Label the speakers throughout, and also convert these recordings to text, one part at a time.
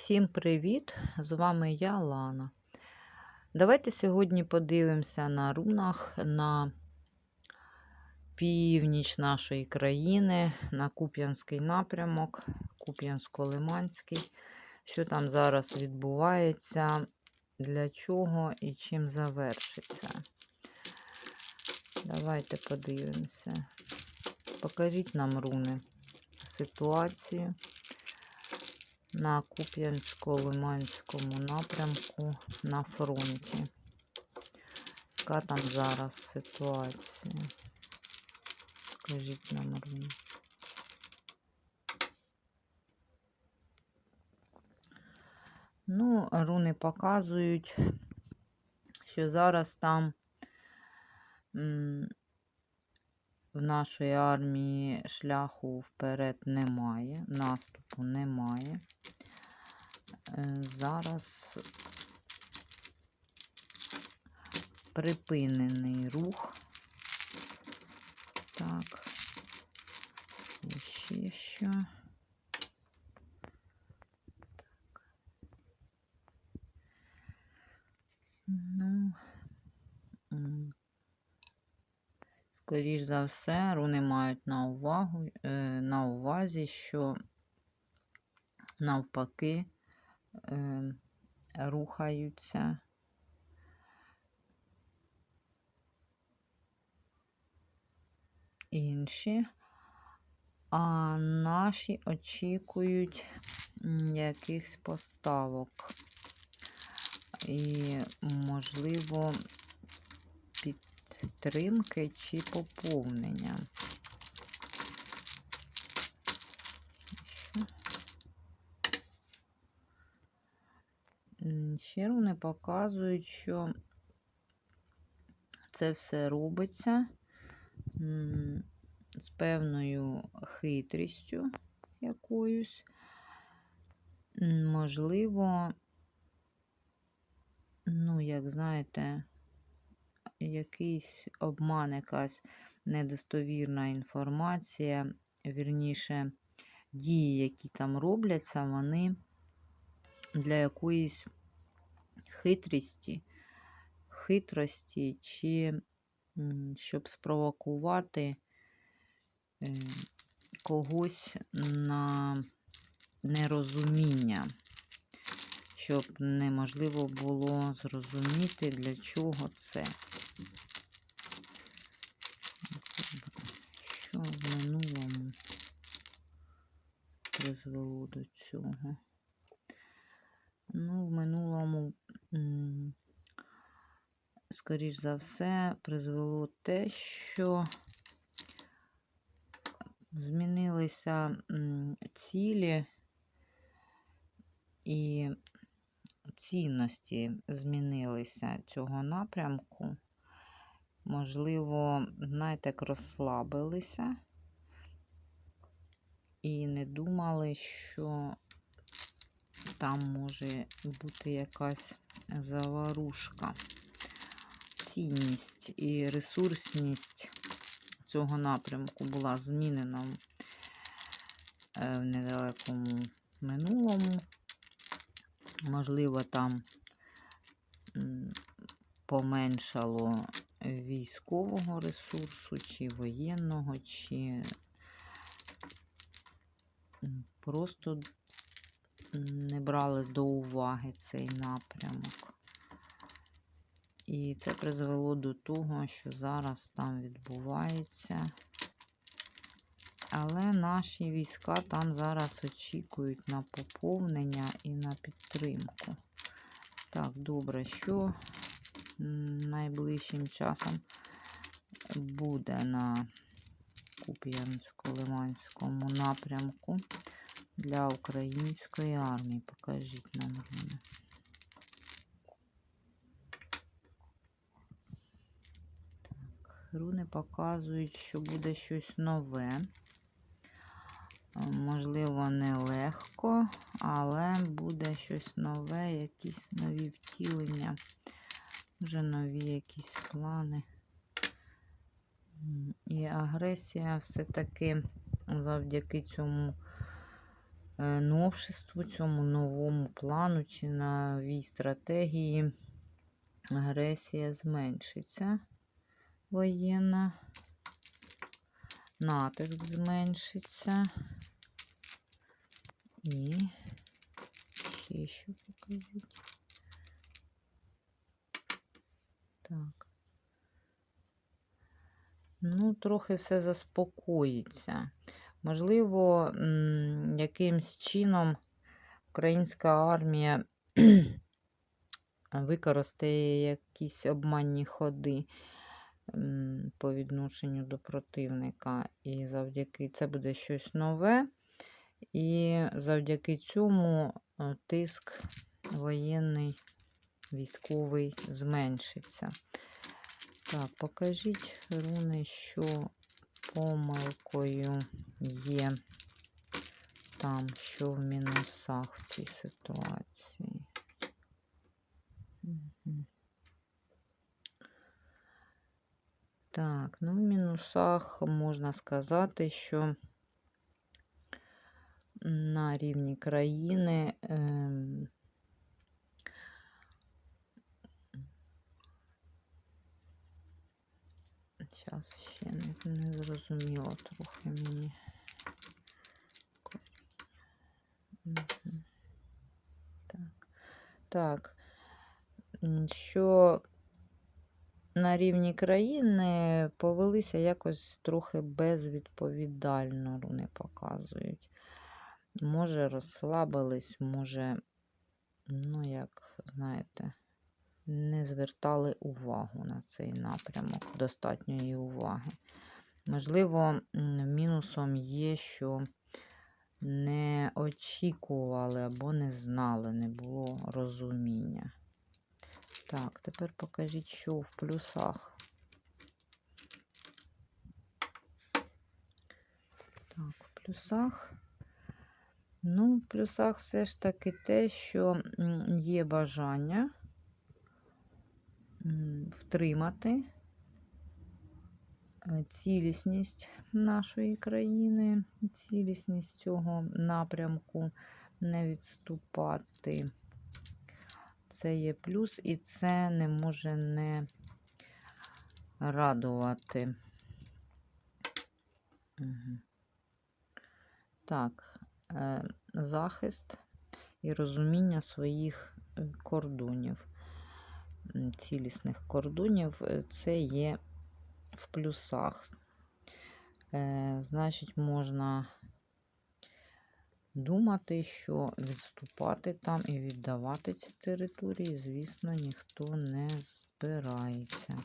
Speaker 1: Всім привіт! З вами я Лана. Давайте сьогодні подивимося на рунах на північ нашої країни, на Куп'янський напрямок, Куп'янсько-Лиманський. Що там зараз відбувається, для чого і чим завершиться. Давайте подивимося. Покажіть нам руни ситуацію на Куп'янсько-Лиманському напрямку на фронті. Яка там зараз ситуація? Скажіть нам руни. Ну, руни показують, що зараз там в нашої армії шляху вперед немає, наступу немає. Е, Зараз припинений рух. Так, і ще що. Ну, м, скоріш за все, руни мають на увагу, е, на увазі, що навпаки е, рухаються. Інші, а наші очікують якихось поставок. І, можливо, підтримки чи поповнення. Ще руни показують, що це все робиться з певною хитрістю якоюсь. Можливо, ну, як знаєте, якийсь обман, якась недостовірна інформація, вірніше, дії, які там робляться, вони для якоїсь хитрості, хитрості, чи щоб спровокувати е, когось на нерозуміння, щоб неможливо було зрозуміти, для чого це. Що в минулому призвело до цього? Ну, в минулому, скоріш за все, призвело те, що змінилися цілі і цінності змінилися цього напрямку. Можливо, знаєте, як розслабилися і не думали, що там може бути якась заварушка. Цінність і ресурсність цього напрямку була змінена е, в недалекому минулому. Можливо, там поменшало військового ресурсу, чи воєнного, чи просто не брали до уваги цей напрямок. І це призвело до того, що зараз там відбувається. Але наші війська там зараз очікують на поповнення і на підтримку. Так, добре, що найближчим часом буде на Куп'янсько-Лиманському напрямку для української армії. Покажіть нам. Так, руни показують, що буде щось нове. Можливо, не легко, але буде щось нове, якісь нові втілення, вже нові якісь плани. І агресія все-таки завдяки цьому е, новшеству, цьому новому плану чи новій стратегії агресія зменшиться воєнна, натиск зменшиться. І ще що покажіть. Так. Ну, трохи все заспокоїться. Можливо, якимсь чином українська армія використає якісь обманні ходи по відношенню до противника. І завдяки це буде щось нове. І завдяки цьому е, тиск воєнний, військовий зменшиться. Так, покажіть руни, що помилкою є там, що в мінусах в цій ситуації. Так, ну в мінусах можна сказати, що на рівні країни ем, Зараз ще не, не зрозуміло трохи мені. Так. Так. Що на рівні країни повелися якось трохи безвідповідально, руни показують. Може, розслабились, може, ну, як, знаєте, не звертали увагу на цей напрямок, достатньої уваги. Можливо, мінусом є, що не очікували або не знали, не було розуміння. Так, тепер покажіть, що в плюсах. Так, в плюсах. Ну, в плюсах все ж таки те, що є бажання втримати е, цілісність нашої країни, цілісність цього напрямку, не відступати. Це є плюс, і це не може не радувати. Так, е, захист і розуміння своїх е, кордонів, цілісних кордонів, е, це є в плюсах. Е, Значить, можна думати, що відступати там і віддавати ці території, звісно, ніхто не збирається.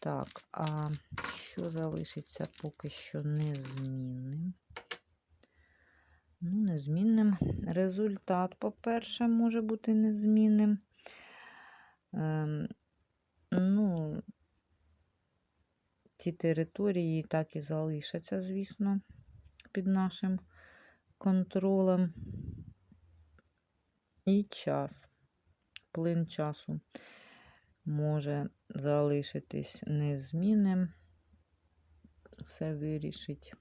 Speaker 1: Так, а що залишиться поки що незмінним? Ну, незмінним. Результат, по-перше, може бути незмінним. Ем, ну, ці території так і залишаться, звісно, під нашим контролем. І час, плин часу може залишитись незмінним. Все вирішить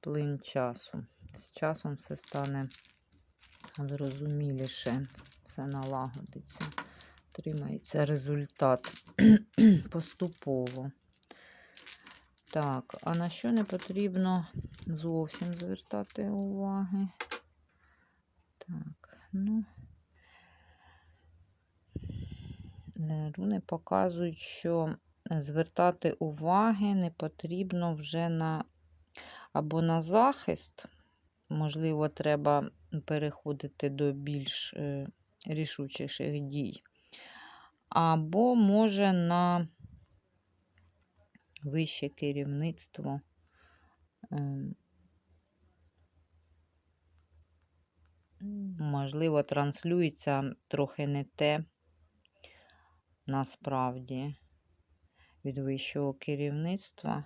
Speaker 1: плин часу. З часом все стане зрозуміліше, все налагодиться, отримається результат поступово. Так, а на що не потрібно зовсім звертати уваги? Так, ну. Руни показують, що звертати уваги не потрібно вже на або на захист. Можливо, треба переходити до більш е, рішучіших дій. Або може на вище керівництво. Ем, Можливо, транслюється трохи не те насправді від вищого керівництва.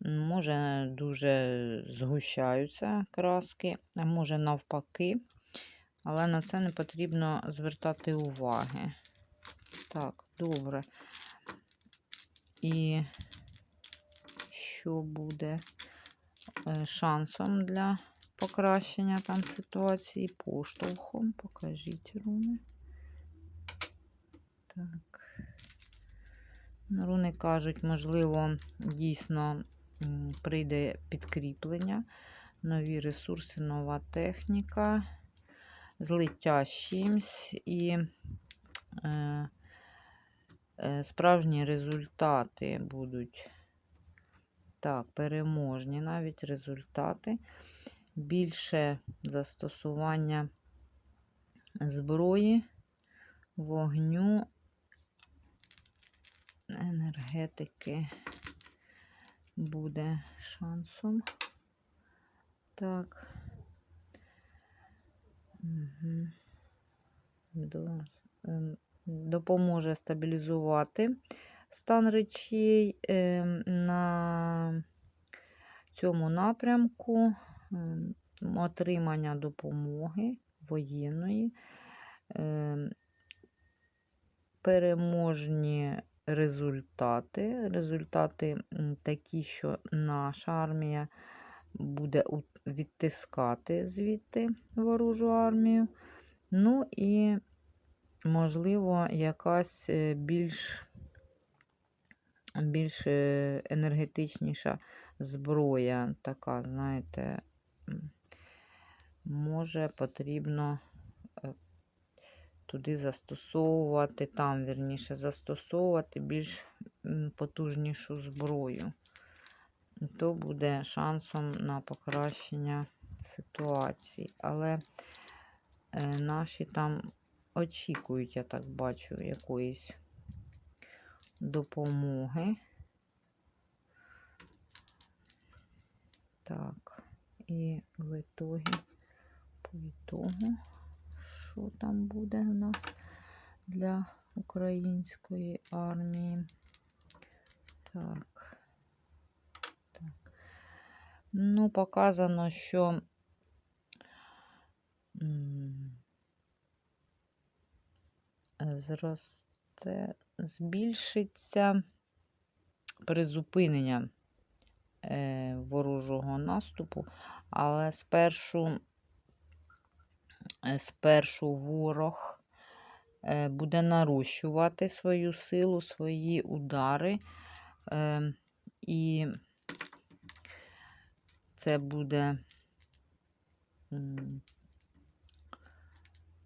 Speaker 1: Може, дуже згущаються краски, а може навпаки, але на це не потрібно звертати уваги. Так, добре. І що буде е, шансом для покращення там ситуації поштовхом. Покажіть руни. Так. Руни кажуть, можливо, дійсно прийде підкріплення, нові ресурси, нова техніка, злиття з чимсь і е, е, справжні результати будуть. Так, переможні навіть результати. Більше застосування зброї, вогню, енергетики буде шансом. Так. Угу. До, ем, допоможе стабілізувати стан речей ем, на цьому напрямку ем, отримання допомоги воєнної, ем, переможні результати. Результати такі, що наша армія буде відтискати звідти ворожу армію. Ну і, можливо, якась е, більш, більш е, енергетичніша зброя, така, знаєте, може потрібно туди застосовувати, там, вірніше, застосовувати більш потужнішу зброю. То буде шансом на покращення ситуації. Але е, наші там очікують, я так бачу, якоїсь допомоги. Так, і в ітогі, по ітогу, що там буде в нас для української армії? Так. так. Ну, показано, що зросте, збільшиться призупинення е, ворожого наступу, але спершу, спершу ворог е, буде нарощувати свою силу, свої удари. Е, і це буде е,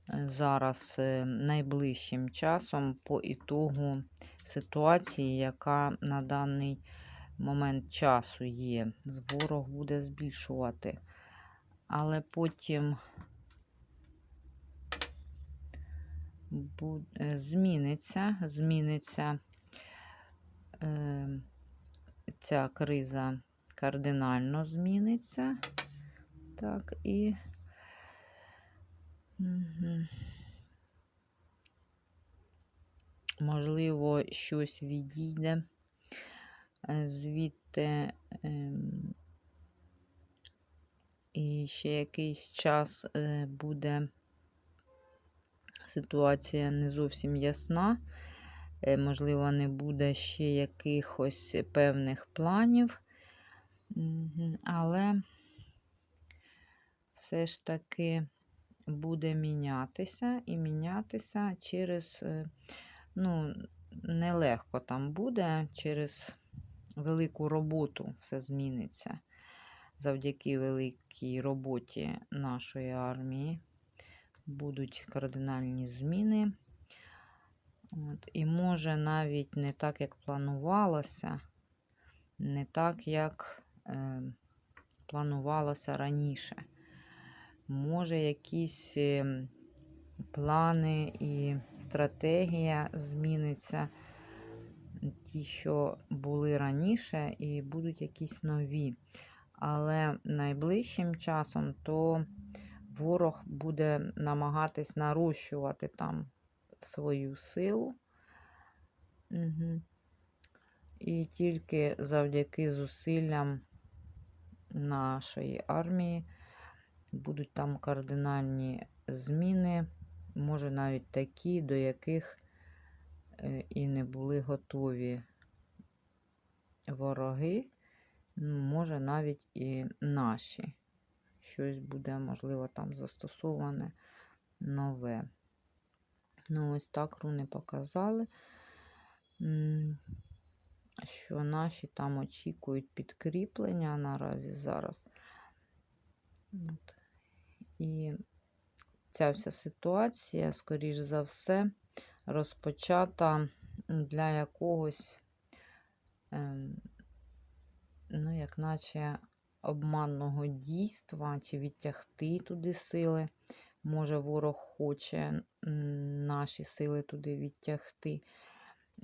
Speaker 1: зараз е, найближчим часом по ітогу ситуації, яка на даний момент часу є. Ворог буде збільшувати. Але потім бу- е, зміниться, зміниться е, ця криза кардинально зміниться. Так, і можливо, щось відійде е, звідти. ем, І ще якийсь час е, буде ситуація не зовсім ясна. Е, Можливо, не буде ще якихось певних планів. Але все ж таки буде мінятися і мінятися через, е, ну, нелегко там буде, через велику роботу все зміниться. Завдяки великій роботі нашої армії будуть кардинальні зміни. От, і може навіть не так, як планувалося, не так, як е, планувалося раніше. Може, якісь е, плани і стратегія зміниться, ті, що були раніше, і будуть якісь нові. Але найближчим часом то ворог буде намагатись нарощувати там свою силу. Угу. І тільки завдяки зусиллям нашої армії будуть там кардинальні зміни, може навіть такі, до яких е, і не були готові вороги, може навіть і наші. Щось буде, можливо, там застосоване нове. Ну, ось так руни показали, що наші там очікують підкріплення наразі зараз. От. І ця вся ситуація, скоріш за все, розпочата для якогось, ем, ну, як наче обманного дійства, чи відтягти туди сили. Може, ворог хоче наші сили туди відтягти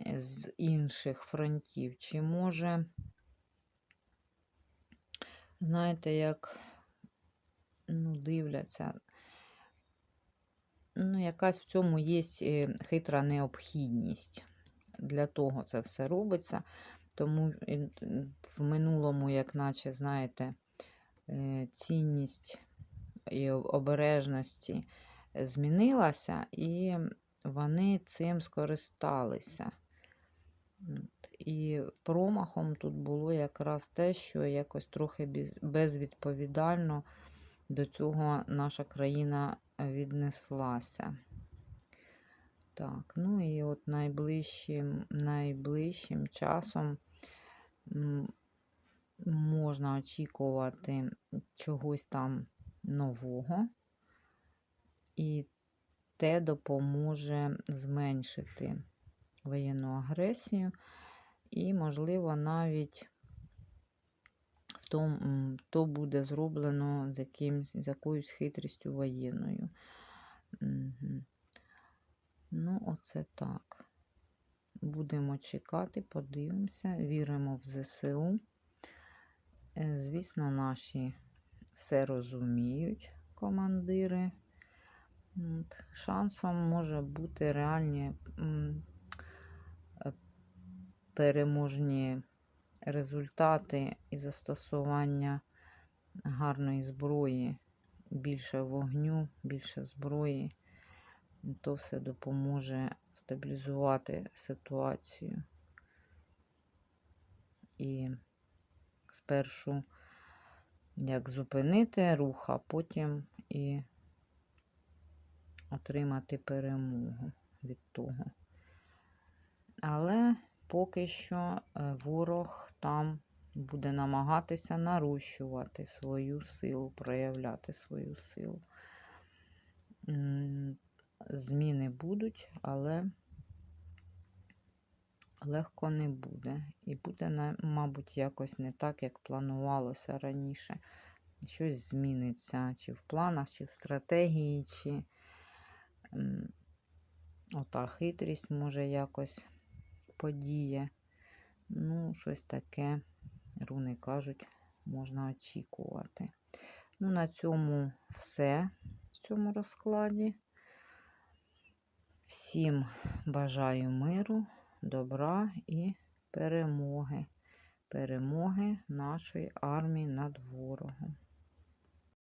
Speaker 1: е, з інших фронтів, чи може, знаєте, як ну, дивляться, ну, якась в цьому є е, хитра необхідність. Для того це все робиться. Тому е, в минулому, як наче, знаєте, е, цінність і обережності змінилася, і вони цим скористалися. І промахом тут було якраз те, що якось трохи безвідповідально до цього наша країна віднеслася. Так, ну і от найближчим, найближчим часом можна очікувати чогось там нового, і те допоможе зменшити воєнну агресію, і, можливо, навіть в тому, то буде зроблено з, якимсь, з якоюсь хитрістю воєнною. Ну, оце так. Будемо чекати, подивимося, віримо в ЗСУ. Е, Звісно, наші все розуміють, командири. Шансом може бути реальні е, переможні результати і застосування гарної зброї, більше вогню, більше зброї. То все допоможе стабілізувати ситуацію. І спершу як зупинити рух, а потім і отримати перемогу від того. Але поки що е, ворог там буде намагатися нарощувати свою силу, проявляти свою силу. Зміни будуть, але легко не буде. І буде, мабуть, якось не так, як планувалося раніше. Щось зміниться чи в планах, чи в стратегії, чи ота хитрість може якось подіє. Ну, щось таке, руни кажуть, можна очікувати. Ну, на цьому все в цьому розкладі. Всім бажаю миру, добра і перемоги. Перемоги нашої армії над ворогом.